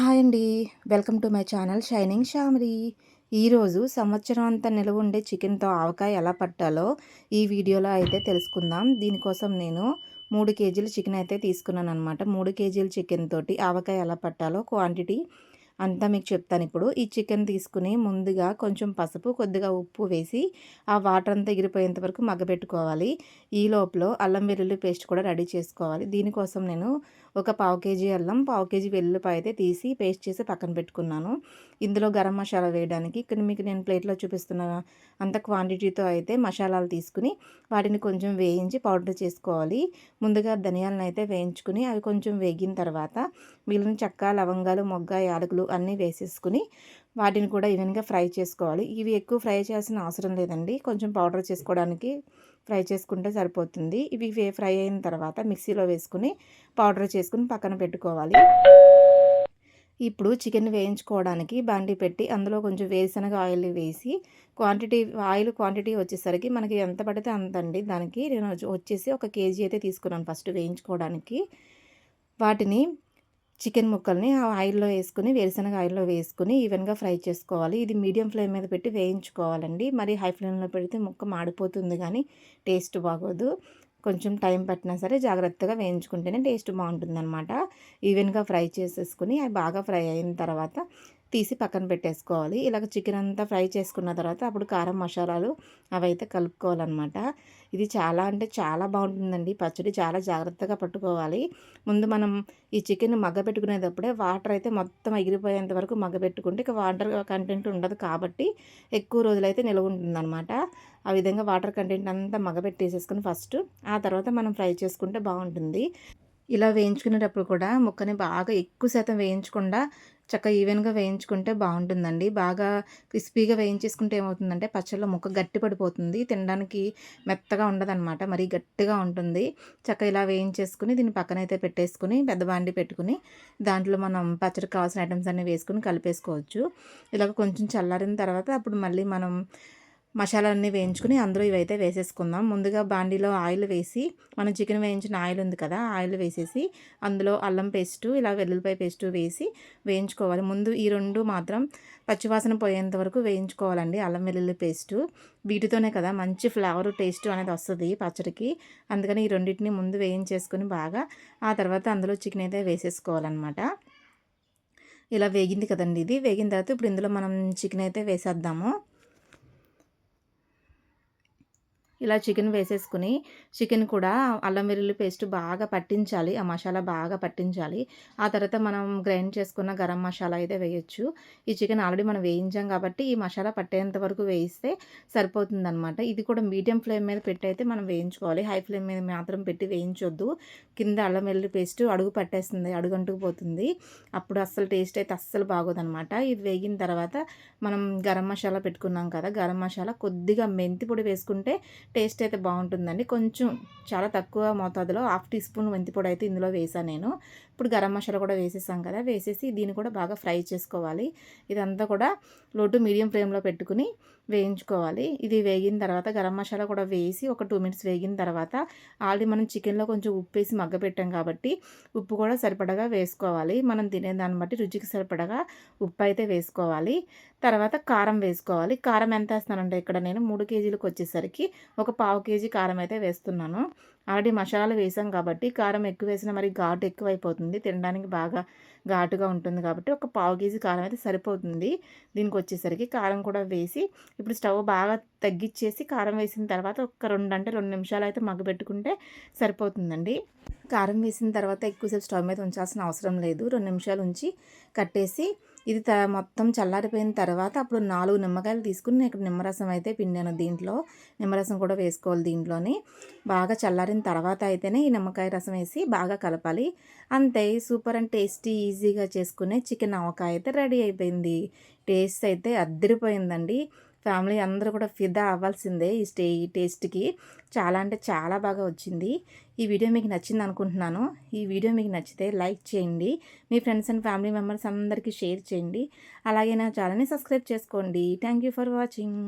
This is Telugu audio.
హాయ్ అండి. Welcome to my channel shining షామరి. ఈరోజు సంవత్సరం అంతా నిలవ ఉండే చికెన్తో ఆవకాయ ఎలా పట్టాలో ఈ వీడియోలో అయితే తెలుసుకుందాం. దీనికోసం నేను మూడు కేజీలు చికెన్ అయితే తీసుకున్నాను అనమాట మూడు కేజీల చికెన్ తోటి ఆవకాయ ఎలా పట్టాలో క్వాంటిటీ అంతా మీకు చెప్తాను. ఇప్పుడు ఈ చికెన్ తీసుకుని ముందుగా కొంచెం పసుపు కొద్దిగా ఉప్పు వేసి ఆ వాటర్ అంతా ఎగిరిపోయేంత వరకు మగ్గబెట్టుకోవాలి. ఈ లోపల అల్లం వెల్లుల్లి పేస్ట్ కూడా రెడీ చేసుకోవాలి. దీనికోసం నేను ఒక పావు కేజీ అల్లం పావు కేజీ వెల్లుల్లిపాయ అయితే తీసి పేస్ట్ చేసి పక్కన పెట్టుకున్నాను. ఇందులో గరం మసాలా వేయడానికి ఇక్కడ మీకు నేను ప్లేట్లో చూపిస్తున్న అంత క్వాంటిటీతో అయితే మసాలాలు తీసుకుని వాటిని కొంచెం వేయించి పౌడర్ చేసుకోవాలి. ముందుగా ధనియాలను అయితే వేయించుకుని అవి కొంచెం వేగిన తర్వాత మిగిలిన చెక్క లవంగాలు మొగ్గ యాలకులు అన్నీ వేసేసుకుని వాటిని కూడా ఈవెన్గా ఫ్రై చేసుకోవాలి. ఇవి ఎక్కువ ఫ్రై చేయాల్సిన అవసరం లేదండి. కొంచెం పౌడర్ చేసుకోవడానికి ఫ్రై చేసుకుంటే సరిపోతుంది. ఇవి ఫ్రై అయిన తర్వాత మిక్సీలో వేసుకుని పౌడర్ చేసుకుని పక్కన పెట్టుకోవాలి. ఇప్పుడు చికెన్ వేయించుకోవడానికి బండి పెట్టి అందులో కొంచెం వేరుశనగ ఆయిల్ వేసి క్వాంటిటీ ఆయిల్ క్వాంటిటీ వచ్చేసరికి మనకి ఎంత పడితే అంత అండి. దానికి నేను వచ్చేసి ఒక కేజీ అయితే తీసుకున్నాను ఫస్ట్ వేయించుకోవడానికి. వాటిని చికెన్ ముక్కల్ని ఆ ఆయిల్లో వేసుకుని వేరుశనగ ఆయిల్లో వేసుకుని ఈవెన్గా ఫ్రై చేసుకోవాలి. ఇది మీడియం ఫ్లేమ్ మీద పెట్టి వేయించుకోవాలండి. మరి హై ఫ్లేమ్లో పెడితే ముక్క మాడిపోతుంది కానీ టేస్ట్ బాగోదు. కొంచెం టైం పట్టినా సరే జాగ్రత్తగా వేయించుకుంటేనే టేస్ట్ బాగుంటుందన్నమాట. ఈవెన్గా ఫ్రై చేసేసుకుని అవి బాగా ఫ్రై అయిన తర్వాత తీసి పక్కన పెట్టేసుకోవాలి. ఇలాగ చికెన్ అంతా ఫ్రై చేసుకున్న తర్వాత అప్పుడు కారం మసాలాలు అవైతే కలుపుకోవాలన్నమాట. ఇది చాలా అంటే చాలా బాగుంటుందండి. పచ్చడి చాలా జాగ్రత్తగా పట్టుకోవాలి. ముందు మనం ఈ చికెన్ మగ్గబెట్టుకునేటప్పుడే వాటర్ అయితే మొత్తం ఎగిరిపోయేంత వరకు మగ్గబెట్టుకుంటే ఇక వాటర్ కంటెంట్ ఉండదు కాబట్టి ఎక్కువ రోజులైతే నిల్వ ఉంటుందన్నమాట. ఆ విధంగా వాటర్ కంటెంట్ అంతా మగ్గబెట్టేసేసుకుని ఫస్ట్ ఆ తర్వాత మనం ఫ్రై చేసుకుంటే బాగుంటుంది. ఇలా వేయించుకునేటప్పుడు కూడా ముక్కని బాగా ఎక్కువ శాతం వేయించకుండా చక్కగా ఈవెన్గా వేయించుకుంటే బాగుంటుందండి. బాగా క్రిస్పీగా వేయించేసుకుంటే ఏమవుతుందంటే పచ్చళ్ళలో ముక్క గట్టి పడిపోతుంది. తినడానికి మెత్తగా ఉండదన్నమాట. మరీ గట్టిగా ఉంటుంది. చక్క ఇలా వేయించేసుకుని దీన్ని పక్కనైతే పెట్టేసుకుని పెద్ద బాండి పెట్టుకుని దాంట్లో మనం పచ్చడికి కావాల్సిన ఐటమ్స్ అన్నీ వేసుకుని కలిపేసుకోవచ్చు. ఇలాగ కొంచెం చల్లారిన తర్వాత అప్పుడు మళ్ళీ మనం మసాలాలన్నీ వేయించుకుని అందులో ఇవైతే వేసేసుకుందాం. ముందుగా బాండీలో ఆయిల్ వేసి మనం చికెన్ వేయించిన ఆయిల్ ఉంది కదా ఆయిల్ వేసేసి అందులో అల్లం పేస్టు ఇలా వెల్లుల్లిపాయ పేస్టు వేసి వేయించుకోవాలి. ముందు ఈ రెండు మాత్రం పచ్చివాసన పోయేంత వరకు వేయించుకోవాలండి అల్లం వెల్లుల్లి పేస్టు. వీటితోనే కదా మంచి ఫ్లేవర్ టేస్ట్ అనేది వస్తుంది పచ్చడికి. అందుకని ఈ రెండింటిని ముందు వేయించేసుకుని బాగా ఆ తర్వాత అందులో చికెన్ అయితే వేసేసుకోవాలన్నమాట. ఇలా వేగింది కదండి ఇది. వేగిన తర్వాత ఇప్పుడు ఇందులో మనం చికెన్ అయితే వేసేద్దాము. ఇలా చికెన్ వేసేసుకుని చికెన్ కూడా అల్లం వెల్లుల్లి పేస్ట్ బాగా పట్టించాలి ఆ మసాలా బాగా పట్టించాలి. ఆ తర్వాత మనం గ్రైండ్ చేసుకున్న గరం మసాలా అయితే వేయొచ్చు. ఈ చికెన్ ఆల్రెడీ మనం వేయించాం కాబట్టి ఈ మసాలా పట్టేంత వరకు వేయిస్తే సరిపోతుందనమాట ఇది కూడా మీడియం ఫ్లేమ్ మీద పెట్టి అయితే మనం వేయించుకోవాలి. హై ఫ్లేమ్ మీద మాత్రం పెట్టి వేయించొద్దు. కింద అల్లం వెల్లుల్లి పేస్ట్ అడుగు పట్టేస్తుంది అడుగంటుకుపోతుంది అప్పుడు అస్సలు టేస్ట్ అయితే అస్సలు బాగోదనమాట ఇది వేగిన తర్వాత మనం గరం మసాలా పెట్టుకున్నాం కదా గరం మసాలా కొద్దిగా మెంతి పొడి వేసుకుంటే టేస్ట్ అయితే బాగుంటుందండి. కొంచెం చాలా తక్కువ మోతాదులో హాఫ్ టీ స్పూన్ మెంతిపొడి అయితే ఇందులో వేసాను నేను. ఇప్పుడు గరం మసాలా కూడా వేసేసాం కదా వేసేసి దీన్ని కూడా బాగా ఫ్రై చేసుకోవాలి. ఇదంతా కూడా లోటు మీడియం ఫ్లేమ్లో పెట్టుకుని వేయించుకోవాలి. ఇది వేగిన తర్వాత గరం మసాలా కూడా వేసి ఒక టూ మినిట్స్ వేగిన తర్వాత ఆల్రెడీ మనం చికెన్లో కొంచెం ఉప్పు వేసి మగ్గపెట్టాం కాబట్టి ఉప్పు కూడా సరిపడగా వేసుకోవాలి. మనం తినేదాన్ని బట్టి రుచికి సరిపడగా ఉప్పు అయితే వేసుకోవాలి. తర్వాత కారం వేసుకోవాలి. కారం ఎంత వేస్తానంటే ఇక్కడ నేను మూడు కేజీలకు వచ్చేసరికి ఒక పావు కేజీ కారం అయితే వేస్తున్నాను. ఆల్రెడీ మసాలా వేసాం కాబట్టి కారం ఎక్కువ వేసినా మరి ఘాటు ఎక్కువైపోతుంది. తినడానికి బాగా ఘాటుగా ఉంటుంది కాబట్టి ఒక పావు కేజీ కారం అయితే సరిపోతుంది. దీనికి వచ్చేసరికి కారం కూడా వేసి ఇప్పుడు స్టవ్ బాగా తగ్గించేసి కారం వేసిన తర్వాత ఒక రెండు అంటే రెండు నిమిషాలు అయితే మగ్గబెట్టుకుంటే సరిపోతుందండి. కారం వేసిన తర్వాత ఎక్కువసేపు స్టవ్ మీద ఉంచాల్సిన అవసరం లేదు. రెండు నిమిషాలు ఉంచి కట్టేసి ఇది త మొత్తం చల్లారిపోయిన తర్వాత అప్పుడు నాలుగు నిమ్మకాయలు తీసుకుని నేను ఇక్కడ నిమ్మరసం అయితే పిండాను దీంట్లో. నిమ్మరసం కూడా వేసుకోవాలి దీంట్లోని. బాగా చల్లారిన తర్వాత అయితేనే ఈ నిమ్మకాయ రసం వేసి బాగా కలపాలి. అంతే. సూపర్ అండ్ టేస్టీ ఈజీగా చేసుకునే చికెన్ ఆవకాయ అయితే రెడీ అయిపోయింది. టేస్ట్ అయితే అద్దరిపోయిందండి. ఫ్యామిలీ అందరూ కూడా ఫిదా అవ్వాల్సిందే ఈ స్టే ఈ టేస్ట్కి. చాలా అంటే చాలా బాగా వచ్చింది. ఈ వీడియో మీకు నచ్చింది అనుకుంటున్నాను. ఈ వీడియో మీకు నచ్చితే లైక్ చేయండి. మీ ఫ్రెండ్స్ అండ్ ఫ్యామిలీ మెంబర్స్ అందరికీ షేర్ చేయండి. అలాగే నా ఛానల్ని సబ్స్క్రైబ్ చేసుకోండి. Thank for watching.